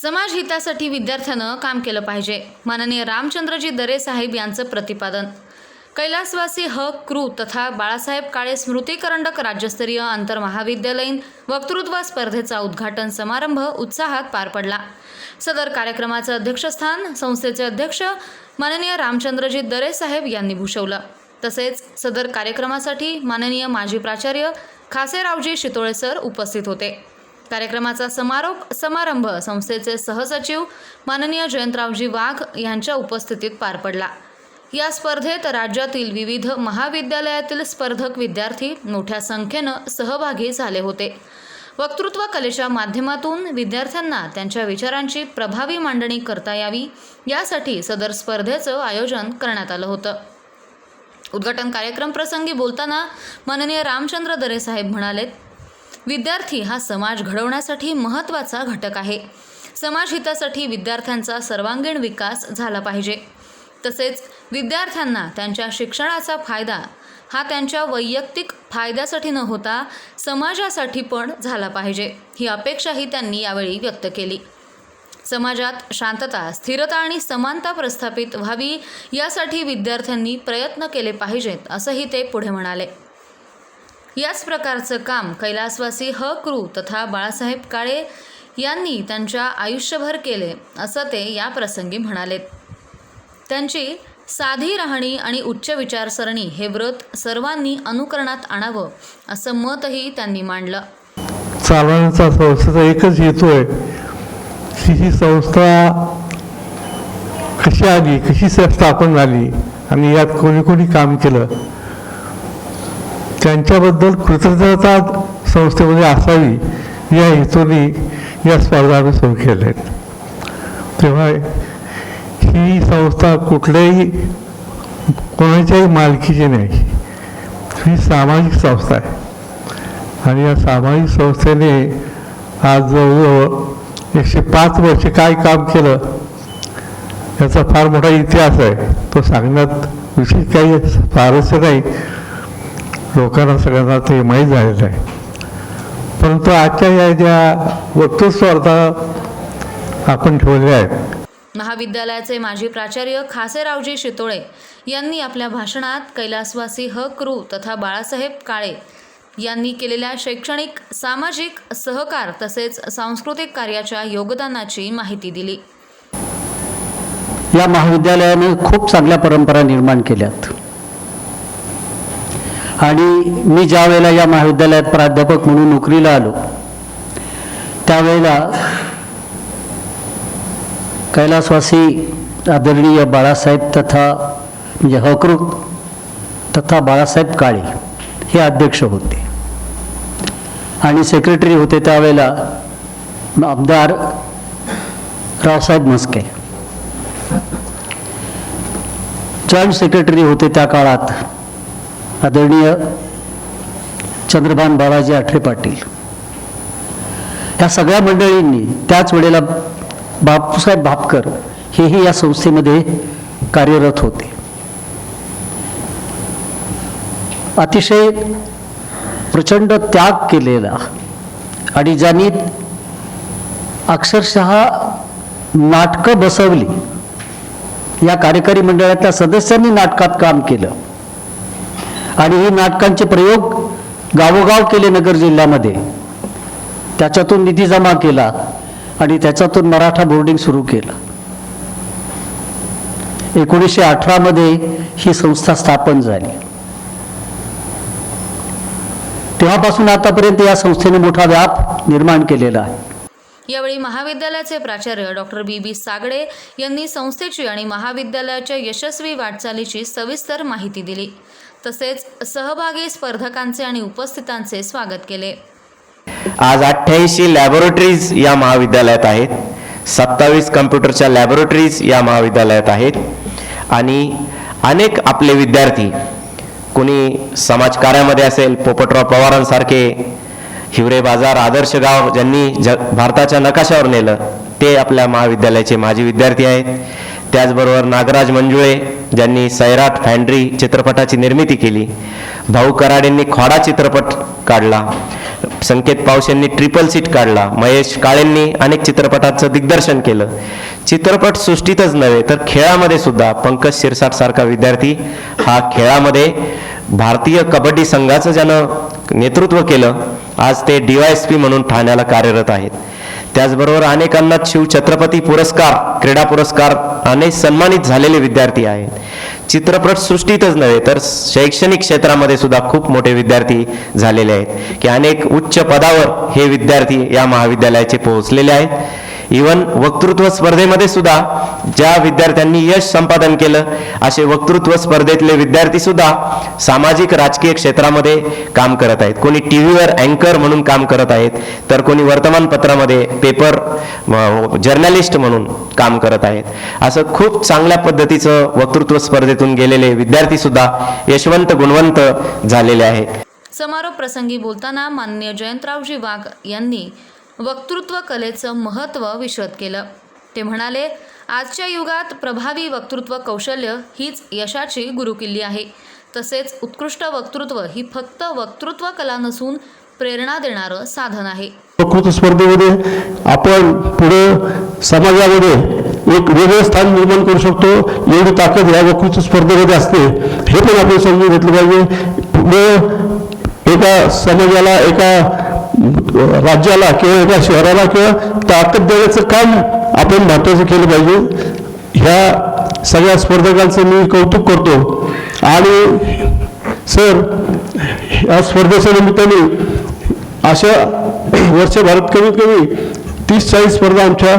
समाज हितासाठी विद्यार्थ्यानं काम केलं पाहिजे. माननीय रामचंद्रजी दरे साहेब यांचं प्रतिपादन. कैलासवासी ह क्रू तथा बाळासाहेब काळे स्मृती करंडक राज्यस्तरीय आंतरमहाविद्यालयीन वक्तृत्व स्पर्धेचा उद्घाटन समारंभ उत्साहात पार पडला. सदर कार्यक्रमाचं अध्यक्षस्थान संस्थेचे अध्यक्ष माननीय रामचंद्रजी दरे साहेब यांनी भूषवलं. तसेच सदर कार्यक्रमासाठी माननीय माजी प्राचार्य खासेरावजी शितोळे सर उपस्थित होते. कार्यक्रमाचा समारोप समारंभ संस्थेचे सहसचिव माननीय जयंतरावजी वाघ यांच्या उपस्थितीत पार पडला. या स्पर्धेत राज्यातील विविध महाविद्यालयातील स्पर्धक विद्यार्थी मोठ्या संख्येनं सहभागी झाले होते. वक्तृत्व कलेच्या माध्यमातून विद्यार्थ्यांना त्यांच्या विचारांची प्रभावी मांडणी करता यावी यासाठी सदर स्पर्धेचं आयोजन करण्यात आलं होतं. उद्घाटन कार्यक्रम प्रसंगी बोलताना माननीय रामचंद्र दरेसाहेब म्हणालेत विद्यार्थी हा समाज घडवण्यासाठी महत्त्वाचा घटक आहे. समाज हितासाठी विद्यार्थ्यांचा सर्वांगीण विकास झाला पाहिजे. तसेच विद्यार्थ्यांना त्यांच्या शिक्षणाचा फायदा हा त्यांच्या वैयक्तिक फायद्यासाठी न होता समाजासाठी पण झाला पाहिजे ही अपेक्षाही त्यांनी यावेळी व्यक्त केली. समाजात शांतता स्थिरता आणि समानता प्रस्थापित व्हावी यासाठी विद्यार्थ्यांनी प्रयत्न केले पाहिजेत असंही ते पुढे म्हणाले. याच प्रकारचं काम कैलासवासी ह क्रू तथा बाळासाहेब काळे यांनी त्यांच्या आयुष्यभर केले असं ते या प्रसंगी म्हणाले त्यांची साधी राहणी आणि उच्च विचारसरणी हे व्रत सर्वांनी अनुकरणात आणावं असं मतही त्यांनी मांडलं. चालवण्याचा संस्थेचा एकच हेतू आहे की ही संस्था कशी आली कशी स्थापन झाली आणि यात कोणी कोणी काम केलं. त्यांच्याबद्दल कृतज्ञता संस्थेमध्ये असावी या हेतूने या स्पर्धा आम्ही सुरू केल्या आहेत तेव्हा ही संस्था कुठल्याही कोणाच्याही मालकीची नाही. ही सामाजिक संस्था आहे. आणि या सामाजिक संस्थेने आज जवळजवळ एकशे पाच वर्ष काय काम केलं याचा फार मोठा इतिहास आहे. तो सांगण्यात विशेष काही स्वारस्य नाही. लोकांना सगळ्यांना ते माहीत झालेलं आहे. परंतु आजच्या या ज्या वक्तृत्व स्पर्धा आपण ठेवल्या आहेत महाविद्यालयाचे माजी प्राचार्य खासेरावजी शितोळे यांनी आपल्या भाषणात कैलासवासी ह क्रू तथा बाळासाहेब काळे यांनी केलेल्या शैक्षणिक सामाजिक सहकार तसेच सांस्कृतिक कार्याच्या योगदानाची माहिती दिली. या महाविद्यालयानं खूप चांगल्या परंपरा निर्माण केल्यात. आणि मी ज्या वेळेला या महाविद्यालयात प्राध्यापक म्हणून नोकरीला आलो त्यावेळेला कैलासवासी आदरणीय बाळासाहेब तथा म्हणजे हकृत तथा बाळासाहेब काळे हे अध्यक्ष होते. आणि सेक्रेटरी होते त्यावेळेला आमदार रावसाहेब म्हस्के. जॉईंट सेक्रेटरी होते त्या काळात आदरणीय चंद्रभान बाळाजी आठरे पाटील. या सगळ्या मंडळींनी त्याच वेळेला बापूसाहेब भापकर हेही या संस्थेमध्ये कार्यरत होते. अतिशय प्रचंड त्याग केलेला आणि ज्यांनी अक्षरशः नाटकं बसवली या कार्यकारी मंडळातल्या सदस्यांनी नाटकात काम केलं. आणि ही नाटकांचे प्रयोग गावोगाव केले नगर जिल्ह्यामध्ये. त्याच्यातून निधी जमा केला आणि त्याच्यातून मराठा बोर्डिंग सुरू केलं. एकोणीसशे अठरामध्ये ही संस्था स्थापन झाली. तेव्हापासून आतापर्यंत या संस्थेने मोठा व्याप निर्माण केलेला आहे. यावेळी महाविद्यालयाचे प्राचार्य डॉक्टर बी. बी. सागडे यांनी संस्थेची आणि महाविद्यालयाच्या यशस्वी वाटचालीची सविस्तर माहिती दिली. तसेच सहभागी स्पर्धकांचे आणि उपस्थितांचे स्वागत केले. आज अठ्ठ्याऐंशी लॅबोरेटरीज या महाविद्यालयात आहेत. सत्तावीस कम्प्युटरच्या लॅबोरेटरीज या महाविद्यालयात आहेत. आणि अनेक आपले विद्यार्थी कोणी समाजकार्यामध्ये असेल पोपटराव पवारांसारखे हिवरे बाजार आदर्श गाव ज्यांनी ज भारताच्या नकाशावर नेलं ते आपल्या महाविद्यालयाचे माजी विद्यार्थी आहेत. त्याचबरोबर नागराज मंजुळे ज्यांनी सैराट फॅन्ड्री चित्रपटाची निर्मिती केली. भाऊ कराडेंनी खोडा चित्रपट काढला. संकेत पावशेंनी ट्रिपल सीट काढला. महेश काळेंनी अनेक चित्रपटाचं दिग्दर्शन केलं. चित्रपट सृष्टीतच नव्हे तर खेळामध्ये सुद्धा पंकज शिरसाट सारखा विद्यार्थी हा खेळामध्ये भारतीय कबड्डी संघाचं ज्यानं नेतृत्व केलं आज ते डीवायएसपी म्हणून ठाण्याला कार्यरत आहेत. त्याचबरोबर अनेकांना शिवछत्रपती पुरस्कार क्रीडा पुरस्कार अनेक सन्मानित झालेले विद्यार्थी आहेत. चित्रपट सृष्टीतच नव्हे तर शैक्षणिक क्षेत्रामध्ये सुद्धा खूप मोठे विद्यार्थी झालेले आहेत. की अनेक उच्च पदावर हे विद्यार्थी या महाविद्यालयाचे पोहोचलेले आहेत. इवन वक्तृत्व स्पर्धेमध्ये सुद्धा ज्या विद्यार्थ्यांनी यश संपादन केलं असे वक्तृत्व स्पर्धेतले विद्यार्थी सुद्धा सामाजिक राजकीय क्षेत्रामध्ये काम करत आहेत. कोणी टी व्हीवर अँकर म्हणून काम करत आहेत तर कोणी वर्तमानपत्रामध्ये पेपर जर्नलिस्ट म्हणून काम करत आहेत. असं खूप चांगल्या पद्धतीचं वक्तृत्व स्पर्धेतून गेलेले विद्यार्थी सुद्धा यशवंत गुणवंत झालेले आहेत. समारोप प्रसंगी बोलताना माननीय जयंतरावजी वाघ यांनी वक्तृत्व कलेचं महत्त्व विशद केलं. ते म्हणाले आजच्या युगात प्रभावी वक्तृत्व कौशल्य हीच यशाची गुरुकिल्ली आहे. तसेच उत्कृष्ट वक्तृत्व ही फक्त वक्तृत्व कला नसून प्रेरणा देणारं साधन आहे. वक्तृत्व स्पर्धेमध्ये आपण पुढे समाजामध्ये एक वेगळं स्थान निर्माण करू शकतो. एवढी ताकद या वक्तृत्व स्पर्धेमध्ये असते. हे पण आपण समजून घेतलं पाहिजे. पुढे एका समाजाला एका राज्याला किंवा एका शहराला किंवा ताकद देण्याचं काम आपण महत्वाचं केलं पाहिजे. ह्या सगळ्या स्पर्धकांचं मी कौतुक करतो. आणि सर या स्पर्धेच्या निमित्ताने अशा वर्षभरात कमीत कमी तीस चाळीस स्पर्धा आमच्या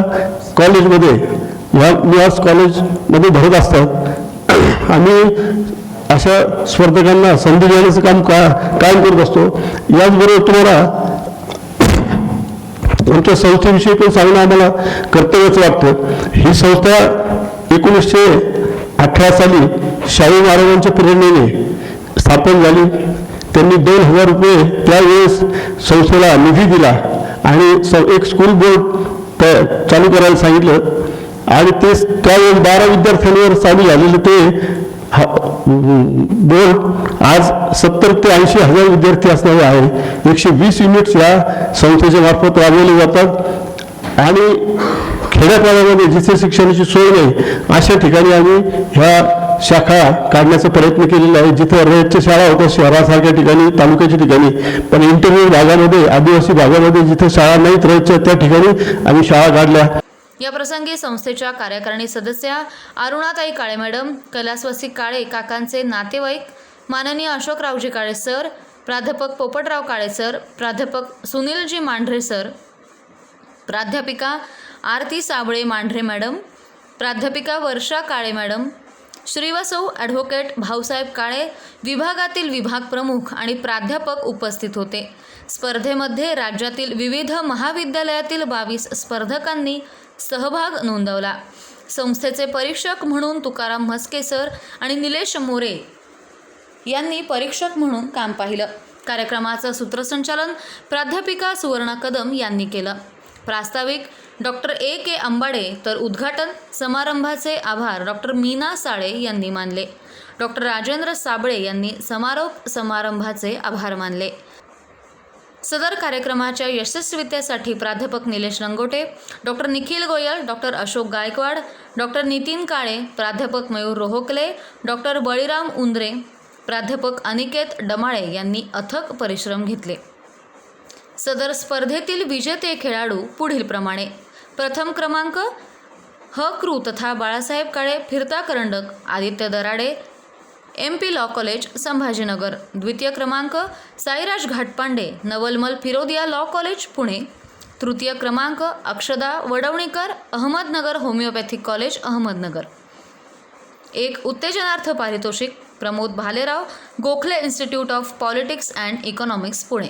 कॉलेजमध्ये ह्या निवास कॉलेजमध्ये भरत असतात. आम्ही अशा स्पर्धकांना संधी देण्याचं काम का कायम करत असतो. याचबरोबर तुम्हाला तुमच्या संस्थेविषयी पण सांगणं आम्हाला कर्तव्याचं वाटतं. ही संस्था एकोणीसशे अठरा साली शाहू महाराजांच्या प्रेरणेने स्थापन झाली. त्यांनी दोन हजार रुपये त्यावेळेस संस्थेला निधी दिला आणि एक स्कूल बोर्ड चालू करायला सांगितलं. आणि ते त्यावेळेस बारा विद्यार्थ्यांवर चालू झालेलं ते हा- बोर्ड आज सत्तर ते ऐंशी हजार विद्यार्थी असणारे आहे. एकशे वीस युनिट्स या संस्थेच्या मार्फत राबवले जातात. आणि खेड्यापाड्यामध्ये जिथे शिक्षणाची सोय नाही अशा ठिकाणी आम्ही ह्या शाखा काढण्याचा प्रयत्न केलेला आहे. जिथे अर्ध्याच्या शाळा होत्या शहरासारख्या ठिकाणी तालुक्याच्या ठिकाणी पण इंटरव्ह्यू भागामध्ये आदिवासी भागामध्ये जिथे शाळा नाहीत रयतच्या त्या ठिकाणी आम्ही शाळा काढल्या. या प्रसंगी संस्थेच्या कार्यकारिणी सदस्या अरुणाताई काळे मॅडम कैलासवासी काळे काकांचे नातेवाईक माननीय अशोकरावजी काळे सर प्राध्यापक पोपटराव काळे सर प्राध्यापक सुनीलजी मांढरे सर प्राध्यापिका आरती साबळे मांढरे मॅडम प्राध्यापिका वर्षा काळे मॅडम श्रीवसौ ॲडव्होकेट भाऊसाहेब काळे विभागातील विभाग प्रमुख आणि प्राध्यापक उपस्थित होते. स्पर्धेमध्ये राज्यातील विविध महाविद्यालयातील बावीस स्पर्धकांनी सहभाग नोंदवला. संस्थेचे परीक्षक म्हणून तुकाराम म्हस्के सर आणि निलेश मोरे यांनी परीक्षक म्हणून काम पाहिलं. कार्यक्रमाचं सूत्रसंचालन प्राध्यापिका सुवर्णा कदम यांनी केलं. प्रास्ताविक डॉक्टर ए. के. अंबाडे तर उद्घाटन समारंभाचे आभार डॉक्टर मीना साळे यांनी मानले. डॉक्टर राजेंद्र साबळे यांनी समारोप समारंभाचे आभार मानले. सदर कार्यक्रमाच्या यशस्वीतेसाठी प्राध्यापक Nilesh Rangote doctor Nikhil Goyal doctor Ashok Gaikwad doctor Nitin Kale प्राध्यापक मयूर रोहोकले डॉक्टर बळीराम उंद्रे प्राध्यापक अनिकेत डमाळे यांनी अथक परिश्रम घेतले. सदर स्पर्धेतील विजेते खेळाडू पुढीलप्रमाणे प्रथम क्रमांक ह क्रू तथा बाळासाहेब काळे फिरता करंडक Aditya Darade M P law college Sambhajinagar. द्वितीय क्रमांक Sairaj Ghatpande. Navalmal Firodia law college Pune. तृतीय क्रमांक अक्षदा वडवणीकर अहमदनगर होमिओपॅथिक कॉलेज अहमदनगर. एक उत्तेजनार्थ पारितोषिक Pramod Bhalerao Gokhale institute of politics and economics Pune.